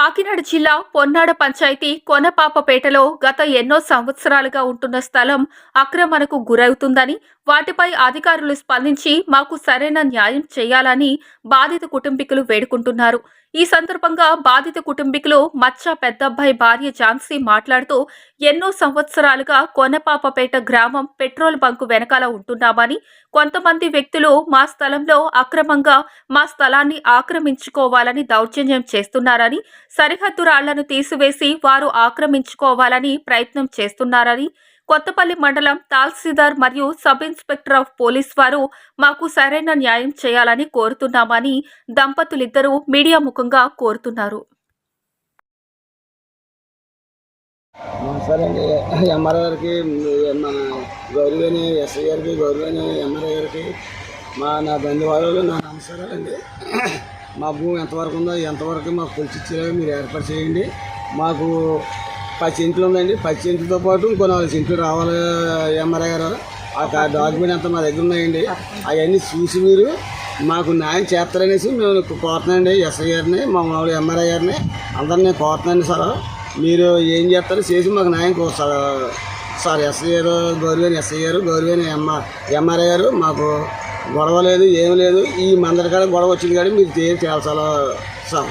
కాకినాడ జిల్లా పొన్నాడ పంచాయతీ కొనపాపపేటలో గత ఎన్నో సంవత్సరాలుగా ఉంటున్న స్థలం ఆక్రమణకు గురవుతుందని వాటిపై అధికారులు స్పందించి మాకు సరైన న్యాయం చేయాలని బాధిత కుటుంబీకులు వేడుకుంటున్నారు. ఈ సందర్భంగా బాధిత కుటుంబీకులు మచ్చ పెద్దబ్బాయి భార్య ఝాన్సీ మాట్లాడుతూ ఎన్నో సంవత్సరాలుగా కొనపాపపేట గ్రామం పెట్రోల్ బంకు వెనకాల ఉంటున్నామని కొంతమంది వ్యక్తులు మా స్థలంలో అక్రమంగా మా స్థలాన్ని ఆక్రమించుకోవాలని దౌర్జన్యం చేస్తున్నారని సరిహద్దు రాళ్ళను తీసివేసి వారు ఆక్రమించుకోవాలని ప్రయత్నం చేస్తున్నారని కొత్తపల్లి మండలం తహసీల్దార్ మరియు సబ్ ఇన్స్పెక్టర్ ఆఫ్ పోలీస్ వారు మాకు సరైన న్యాయం చేయాలని కోరుతున్నామని దంపతులిద్దరూ మీడియా ముఖంగా కోరుతున్నారు. సరే అండి. ఎంఆర్ఐ గారికి మన గౌరవేని ఎస్ఐ గారికి గౌరవేని ఎంఆర్ఐ గారికి మా నా బంధువాళ్ళు నా నమస్కారాలండి మా భూమి ఎంతవరకు ఉందో ఎంతవరకు మాకు కొలిచి ఇచ్చేలాగా మీరు ఏర్పాటు చేయండి. మాకు పది సెంట్లు ఉందండి. పది సెంట్లతో పాటు ఇంకో నాలుగు సెంట్లు రావాలి ఎంఆర్ఐ గారు. ఆ డాక్యుమెంట్ అంతా మా దగ్గర ఉన్నాయండి. అవన్నీ చూసి మీరు మాకు న్యాయం చేస్తారనేసి మేము కోరుతున్నాండి ఎస్ఐ గారిని మా మామూలు ఎంఆర్ఐ గారిని. అందరిని నేను కోరుతున్నాను సార్. మీరు ఏం చేస్తారో చేసి మాకు న్యాయం కోస్తారు సార్ ఎస్ఐ గారు గౌరవేని ఎస్ఐ గారు గౌరవేని ఎంఆ ఎంఆర్ఐ గారు మాకు గొడవ లేదు ఏం లేదు. ఈ మందరికాడ గొడవ వచ్చింది కానీ మీరు చేయాలి చాలా సార్